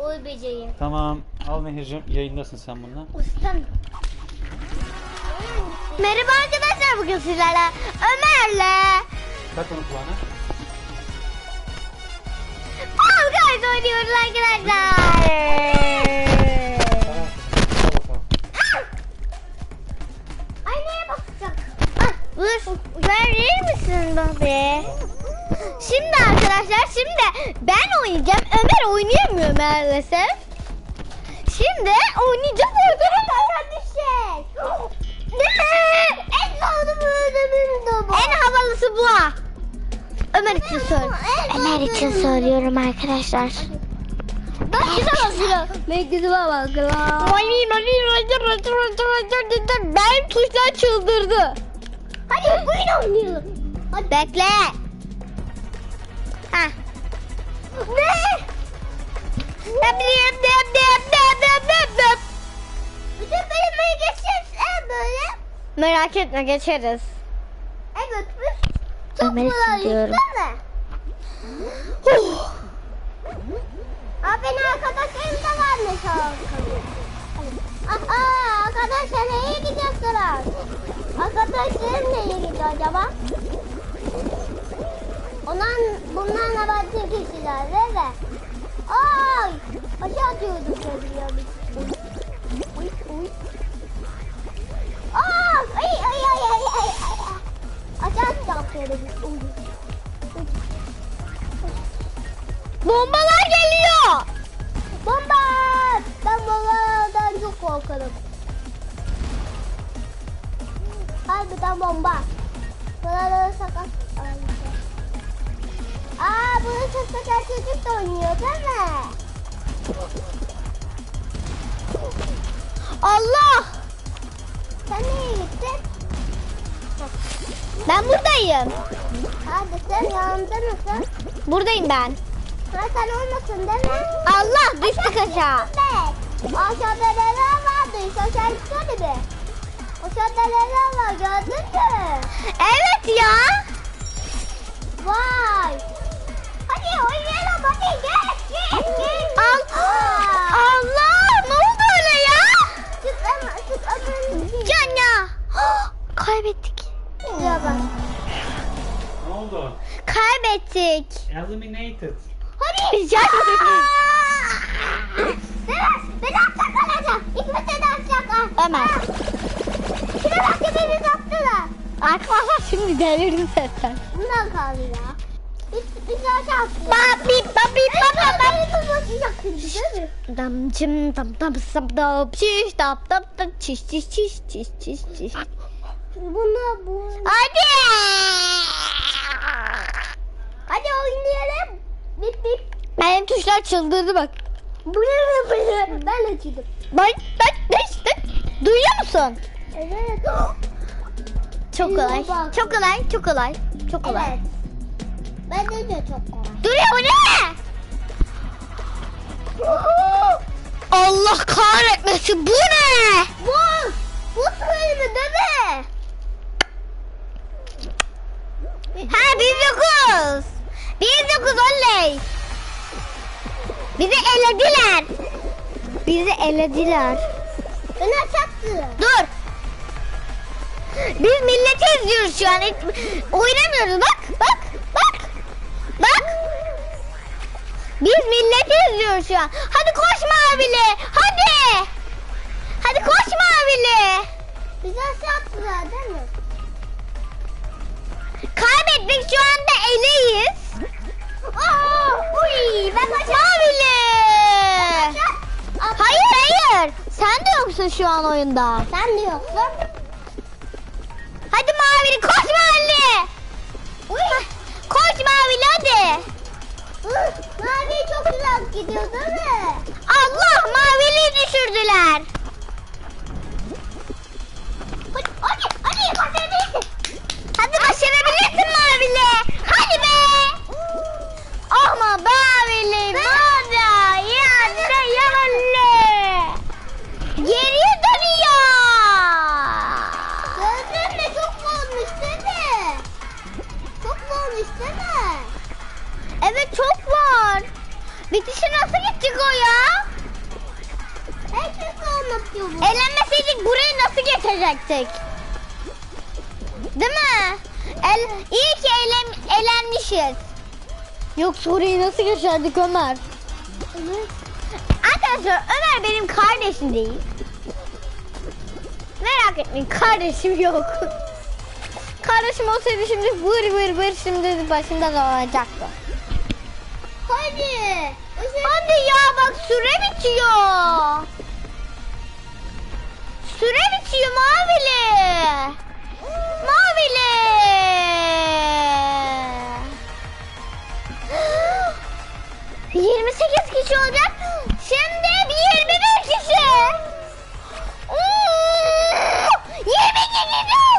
Uğur böceği. Tamam. Al Nehir'cim yayındasın sen bununla. Ustam. Merhaba arkadaşlar bugün sizlerle Ömer'le Tak onu kulağına. Fall Guys oynuyoruz arkadaşlar. Aynaya bakacak. Ah, dur. Verir misin be? Şimdi arkadaşlar şimdi ben oynayacağım. Ömer oynayamıyor maalesef. Şimdi oynayacağız arkadaşlar kardeşler. En havalı En havalısı bu. Ömer için sor. Ömer için soruyorum arkadaşlar. Bak güzel güzel bakıyorum. Ben tuşlar çıldırdı. Hadi oyun oynayalım. Bekle. Bütün bölümleri geçeceğiz e, böyle. Merak etme geçeriz. Evet biz çok Ömer için diyorum. Aa, benim arkadaşlarım da varmış. Aa, arkadaşlar nereye gidiyorsunuz? Arkadaşlarım nereye gidiyor acaba? Onlar, bunlar yabancı kişiler değil mi? Ay! Aşağı atıyorduk söylüyor biz. Uy, uy. Aa! Ay ay ay ay ay. Aşağı. Uy. Uy. Bombalar geliyor. Bomba! Ben bombalardan çok korkarım. Harbiden bomba. Buraları sakat. Ay. Aa bunu çok sakat çocuk da oynuyor değil mi? Allah! Sen nereye gittin? Ben buradayım. Hadi sen yanımda mısın? Buradayım ben. Ha sen olmasın değil mi? Allah düştük aşağı. Aşağıda neler vardı? Aşağı gitsene bir. Aşağıda neler var gördün mü? Evet ya. Vay. Oynayalım hadi gel gel gel. Al. Allah ne oldu öyle ya? Sık ama sık ama. Can ya. Kaybettik. Ya bak. Ne oldu? Kaybettik. Eliminated. Hadi. Ya. Biraz, biraz saklanacağım. İkimize de atacaklar. Ömer. Şuna bak ya beni sattılar. Arkadaşlar şimdi delirdim zaten. Bundan kaldı ya. Biz, biz aşağı attılar. Babi babi baba? Dam cim dam dam sam dam çiş dam dam dam çiş çiş çiş çiş çiş çiş. Buna bu. Hadi. Hadi oynayalım. Bip bip. Benim tuşlar çıldırdı bak. Bu ne böyle? Ben. Bak bak bak bak. Duyuyor musun? Evet. Çok kolay. Çok kolay. Çok kolay. Çok kolay. Evet. Ben de çok kolay. Dur ya bu ne? Allah kahretmesin bu ne? Bu bu bölümü değil mi? Ha 19. 19 oley. Bizi elediler. Bizi elediler. Beni çaktı. Dur. Biz milleti izliyoruz şu an. Hiç- Oynamıyoruz bak bak. Bak. Biz milleti izliyoruz şu an. Hadi koş Mavili. Hadi. Hadi koş Mavili. Bizi aşağı attılar değil mi? Kaybettik şu anda eleyiz. Aa, uy, ben Mavili. Hayır hayır. Sen de yoksun şu an oyunda. Sen de yoksun. Hadi Mavili koş Mavili. Koş Mavili hadi. Mavi çok güzel gidiyor değil mi? Allah Mavili'yi düşürdüler. Geçecektik. Değil mi? El, iyi ki eğlen, eğlenmişiz. Yoksa orayı nasıl geçerdik Ömer? Arkadaşlar Ömer benim kardeşim değil. Merak etmeyin kardeşim yok. Kardeşim olsaydı şimdi vır vır vır şimdi başında olacaktı. Hadi. Hadi ya bak süre bitiyor. Süre bitiyor mavili. Mavili. Yirmi sekiz kişi olacak. Şimdi yirmi bir kişi. Yirmi kişi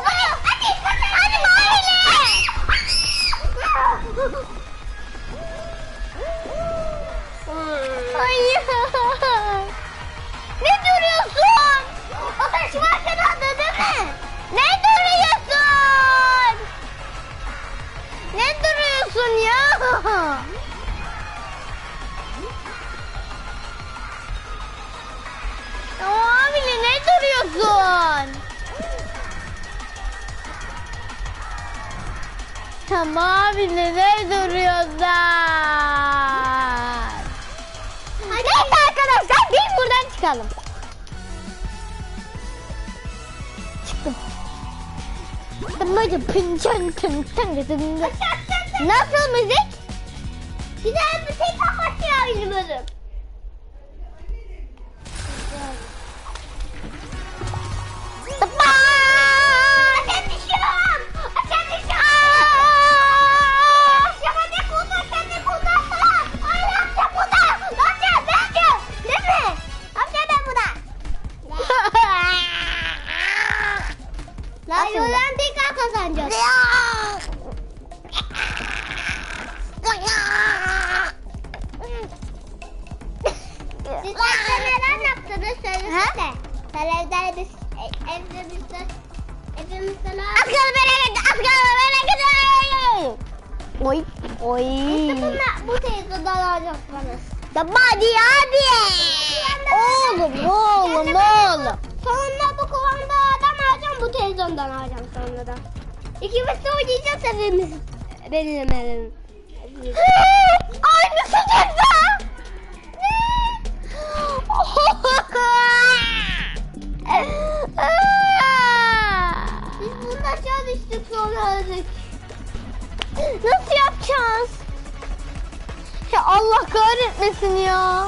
Tımbacı pinçan tın tın tın Nasıl müzik? Güzel bir şey tam başlıyor benim Siz evde neler yaptınız söylesene. Sen evde biz e- evde biz de evimizde ne Aslanı bana git, aslanı bana git. Oy, oy. İşte bunlar, bu televizyondan alacaksınız. Tamam hadi abi. Oğlum, oğlum, oğlum. Sonra bu kumandadan alacağım, bu televizyondan alacağım sonra da. İkimiz de oynayacağız evimiz. Benim evim. Aynısı çıktı. Düştük sonra öldük. Nasıl yapacağız? Ya Allah kahretmesin ya.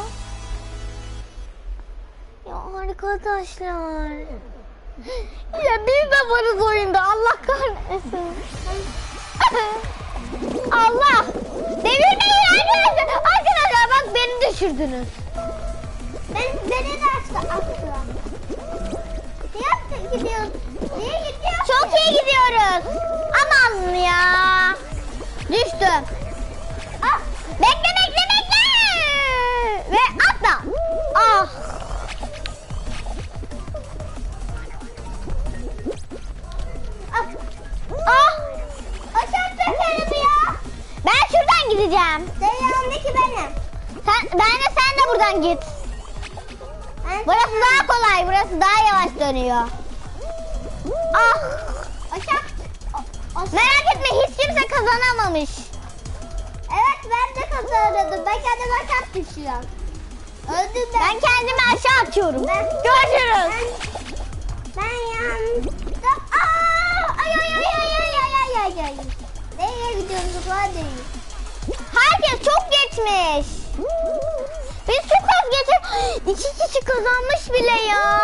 Ya arkadaşlar. Ya biz de varız oyunda Allah kahretmesin. Allah. Devirmeyin arkadaşlar. Arkadaşlar bak beni düşürdünüz. Ben beni de açtı gidiyoruz? Niye gidiyoruz? Çok iyi gidiyoruz. Aman ya. Düştüm. Ah, bekle bekle bekle. Ve atla. Ah. Ah. Ah. Aşağı ya. Ben şuradan gideceğim. Senin yanındaki benim. Sen, ben de sen de buradan git. Burası daha kolay. Burası daha yavaş dönüyor. Ah. Merak etme hiç kimse kazanamamış. Evet ben de kazanırdım. Ben kendimi aşağı düşüyorum. Öldüm ben. Ben kendimi aşağı atıyorum. Görüşürüz. Ben, ben yandım. Aa! Ay ay ay ay ay ay ay ay ay. Nereye gidiyoruz hadi. Herkes çok geçmiş. Biz çok az geçip iki kişi kazanmış bile ya.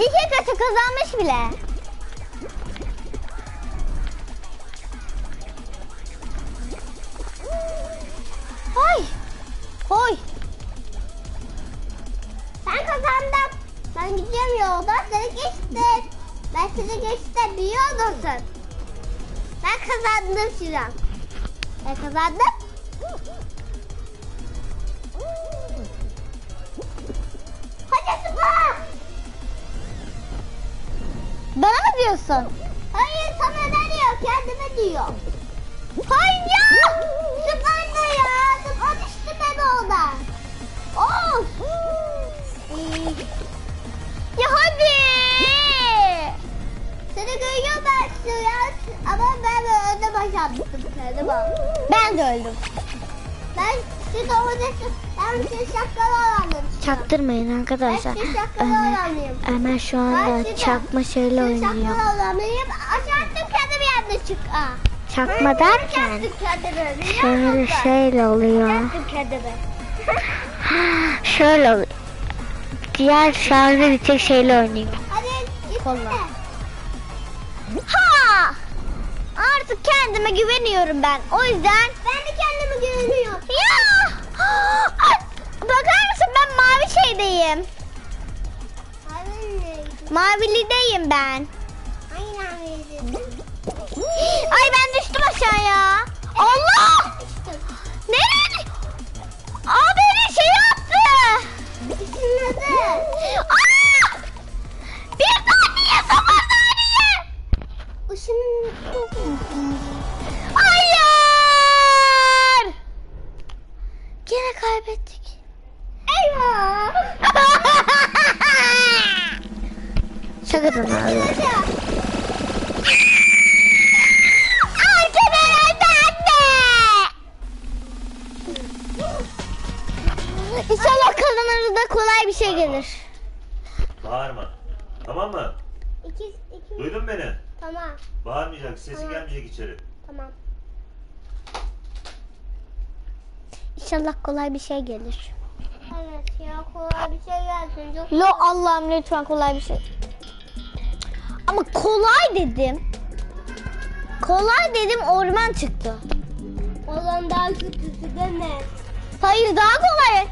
İki kişi kazanmış bile. Ay. Oy. Ben kazandım. Ben gidiyorum yolda seni geçtim. Ben seni geçtim biliyor musun? Ben kazandım şu an. Ben kazandım. Diyorsun? Hayır sana ne diyor? Kendime diyor. Hayır. Sıkma ya. Sıkma düştü ben oradan. Of. Ya hadi. Seni görüyor ben suya ama ben öldüm kendime. Ben de öldüm. Ben siz orada Çaktırmayın arkadaşlar. Ee, hemen şu anda ben çakma şeyle oynuyor. Aşağı kendimi yanına çık. Çakma derken şöyle şeyle oluyor. şöyle oluyor. Diğer şarjı bitecek şeyle oynuyor. Kolla. Ha! Artık kendime güveniyorum ben. O yüzden ben de kendime güveniyorum. Ya! Bakar mısın ben mavi şeydeyim. Mavilideyim ben. Ay ben düştüm aşağıya. Allah! Nereye? Aa beni şey yaptı. Aa! Bir saniye, sıfır saniye. Hayır! Gene kaybettik. Şakadan abi. Arkadan anne! İnşallah kazanırız da kolay bir şey gelir. Bağırma. Tamam mı? İki, iki, Duydun beni? tamam, Bağırmayacak, sesi Tamam. gelmeyecek içeri. tamam. İnşallah kolay bir şey gelir. Evet ya kolay bir şey gelsin. Lo Allah'ım lütfen kolay bir şey. Ama kolay dedim. Kolay dedim orman çıktı. Olan daha kötüsü deme. Hayır daha kolay.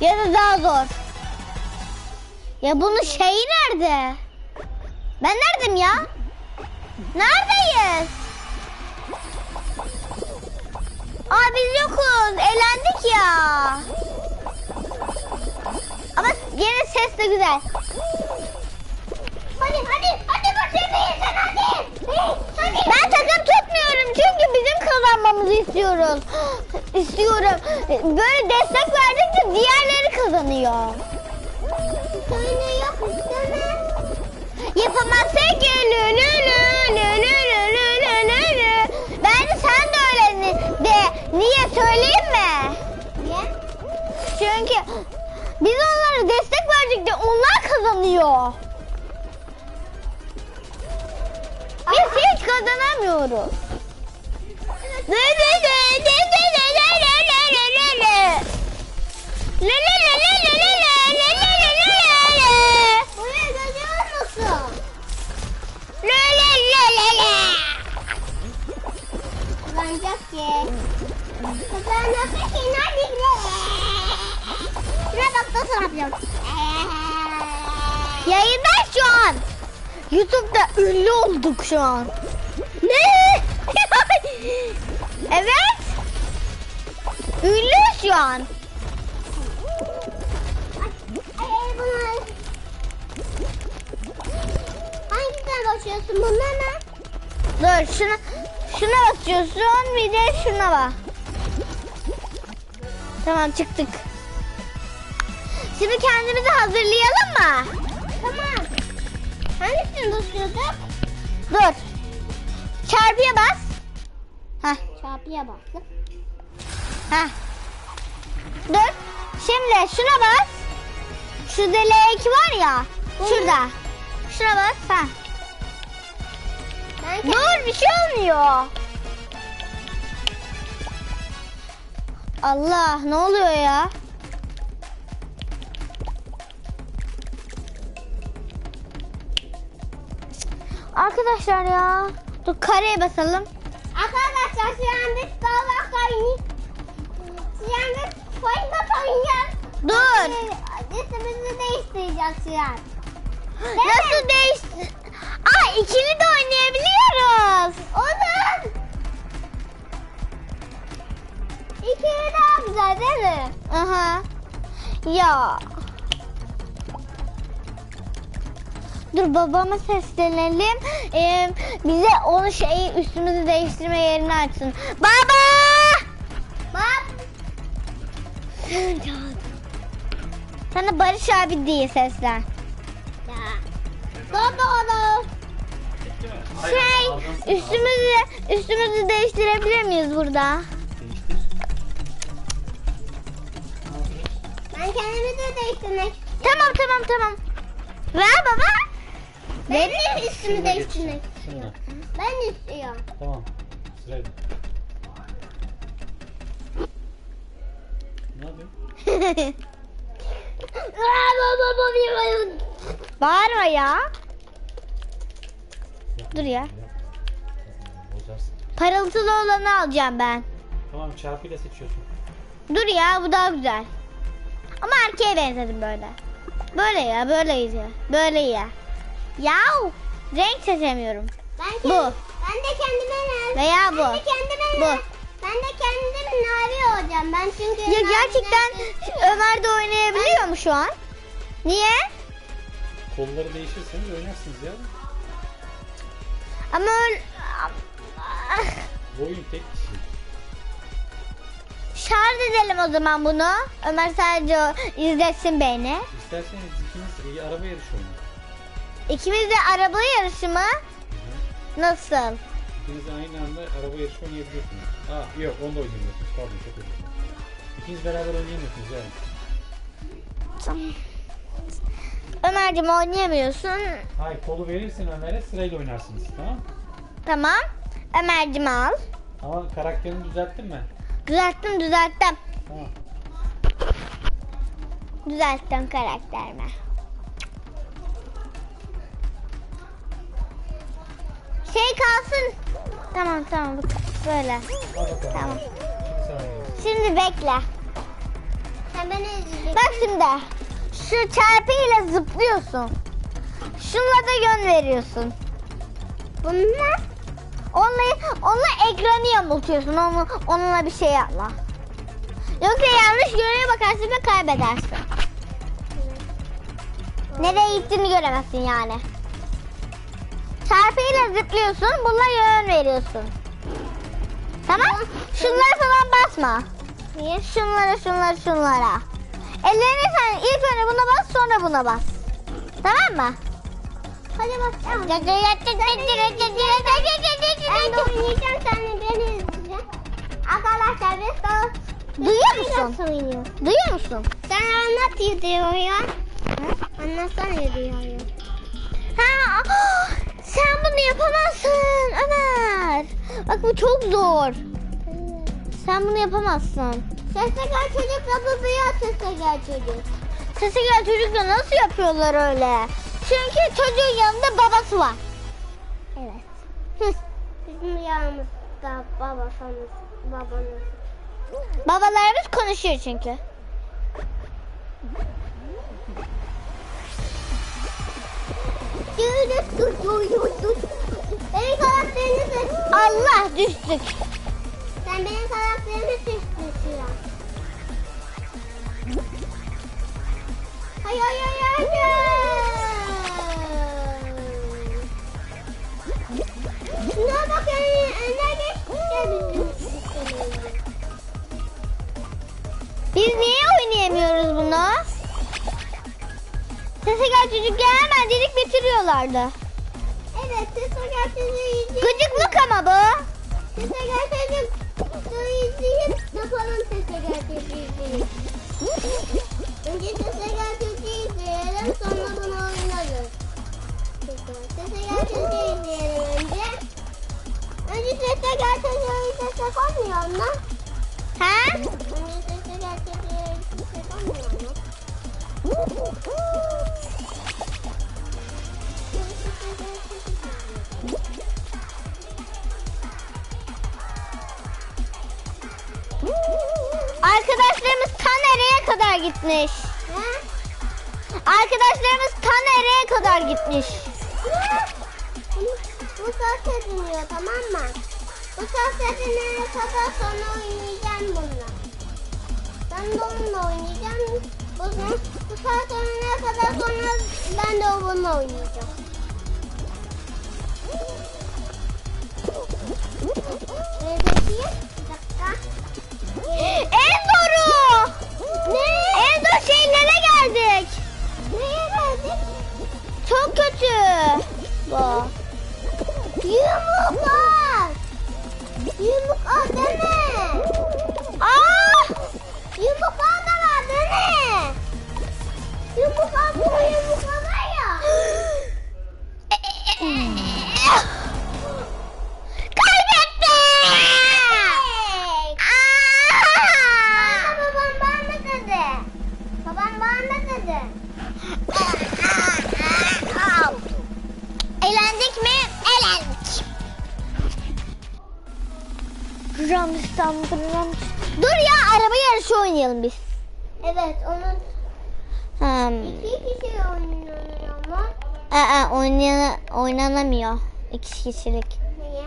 Ya da daha zor. Ya bunun şeyi nerede? Ben neredeyim ya? Neredeyiz? Aa biz yokuz. Eğlendik ya. Ama yine ses de güzel. Hadi hadi hadi başarıyız sen hadi. hadi. Ben takım tutmuyorum çünkü bizim kazanmamızı istiyoruz. İstiyorum. Böyle destek verdikçe diğerleri kazanıyor. Söyle yok istemem. Yapamazsak ya lü lü lü lü lü lü lü lü lü. Bence sen de öyle de. Niye söyleyeyim mi? Niye? Çünkü biz onlara destek verdikçe onlar kazanıyor. Kazanamıyoruz. Lü lü lü lü lü lü lü lü lü lü lü lü. Lü lü lü lü lü lü lü lü lü lü lü lü. Buraya görüyor musun? Lü lü lü lü lü. Kazanacak ki. Kazanacak ki nerede? Şuna bak nasıl yapacağım. Yayında şu an. YouTube'da ünlü olduk şu an. Ne? evet. Ünlü şu an. Hangisinden başlıyorsun? Bunlar ne? Dur şuna şuna basıyorsun bir de şuna bak. Tamam çıktık. Şimdi kendimizi hazırlayalım mı? Tamam. Hangisini basıyorduk? Dur. Çarpıya bas. Heh. Çarpıya bastım. Heh. Dur. Şimdi şuna bas. Şu L2 var ya. Şurada. Şuna bas. Ha. Dur bir şey olmuyor. Allah ne oluyor ya? Arkadaşlar ya. Dur kareye basalım. Arkadaşlar şu an biz dalga kayını şu an biz koyma oynayacağız. Dur. Cismimizi değiştireceğiz şu an. Nasıl değiş? Aa ikili de oynayabiliyoruz. Olur. İkili daha güzel değil mi? Aha. Ya. Dur babama seslenelim. Ee, bize onu şeyi üstümüzü değiştirme yerini açsın. Baba! Bab! Sana Barış abi diye seslen. Ya. Baba Şey Üstümüzü üstümüzü değiştirebilir miyiz burada? Ben kendimi de değiştirmek Tamam tamam tamam. Ver baba. Ben de üstümü Şunu da değiştirmek geç. Şunu. Ben istiyorum. Tamam. Sırayla. Ne yapıyorsun? Aa, baba baba Bağırma ya. Dur ya. Bozarsın. Parıltılı olanı alacağım ben. Tamam çarpıyla seçiyorsun. Dur ya bu daha güzel. Ama erkeğe benzedim böyle. Böyle ya böyle ya. Böyle ya. Yav. Renk seçemiyorum. Ben Bu. kendim, Ben de kendime ne? Veya Ben bu. de kendime Bu. ne? Ben de kendim navi olacağım. Ben çünkü Ya gerçekten Ömer de oynayabiliyor mu şu an? Niye? Kolları değişirseniz oynarsınız ya. Ama öyle... Bu oyun tek kişi. Şarj edelim o zaman bunu. Ömer sadece o izletsin beni. İsterseniz ikiniz iyi araba yarışı oynayın. İkimiz de araba yarışı mı? Nasıl? İkiniz aynı anda araba yarışı oynayabiliyorsunuz. Aa yok onu da oynayamıyorsunuz. Pardon çok özür dilerim. İkiniz beraber oynayamıyorsunuz yani. Ömerciğim oynayamıyorsun. Hayır kolu verirsin Ömer'e sırayla oynarsınız tamam? Tamam. Ömerciğim al. Ama karakterini düzelttin mi? Düzelttim düzelttim. Tamam. Düzelttim karakterimi. Şey kalsın. Tamam tamam bu- böyle. Tamam. Şimdi bekle. Sen beni izleyeceksin. Bak şimdi. Şu çarpıyla zıplıyorsun. Şunla da yön veriyorsun. Bunlar Onunla, onunla ekranı yamultuyorsun. Onu, onunla bir şey yapma. Yoksa yanlış yöne bakarsın ve kaybedersin. Nereye gittiğini göremezsin yani. Çarpıyla zıplıyorsun. Bununla yön veriyorsun. Tamam? Şunlara falan basma. Niye? Şunlara şunlara şunlara. Ellerini sen ilk önce buna bas sonra buna bas. Tamam mı? hadi bak. Tamam. Ben de oynayacağım sen de. Arkadaşlar biz de Duyuyor musun? Duyuyor musun? Sen anlat yediği Anlatsana yediği Ha, ah, sen bunu yapamazsın Ömer. Bak bu çok zor. Sen bunu yapamazsın. Sese gel çocuk duyuyor sese gel çocuk. Sesi gel çocukla nasıl yapıyorlar öyle? Çünkü çocuğun yanında babası var. Evet. Hı. Bizim yanımızda babasımız, babanız. Babalarımız konuşuyor çünkü. Şöyle tut, tut, tut, tut. Benim karakterini seç. Allah düştük. Sen benim karakterimi seçtin şu an. Hay hay hay hay. Şuna bak önüne bizim Biz niye oynayamıyoruz bunu? Sese gel çocuk gel hemen dedik bitiriyorlardı. Gıcıklık ama bu. Önce sese gerçeği izleyelim, sonra bunu oynarız. Sese gerçeği izleyelim önce. Önce sese gerçeği izlesek olmuyor mu? Ha? Kadar gitmiş? Arkadaşlarımız ta kadar gitmiş? Bu ses dinliyor tamam mı? Bu ses dinleyene kadar sonra oynayacağım bununla. Ben de onunla oynayacağım. Bunu, bu saat dinleyene kadar sonra ben de onunla oynayacağım. Bana dedi. Eğlendik mi? Eğlendik. Ramstam, ram. Dur ya araba yarışı oynayalım biz. Evet onun Hmm. iki kişi oynuyor ama. Aa, oynana, oynanamıyor. İki kişilik. Niye?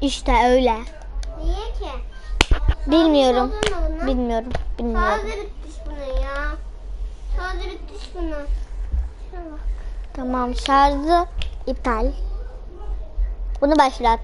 İşte öyle. Niye ki? Bilmiyorum. Buna? Bilmiyorum. Bilmiyorum. Şarjı bitmiş bunun ya. Şarjı bitmiş bunun. Tamam şarjı iptal. Bunu başlat.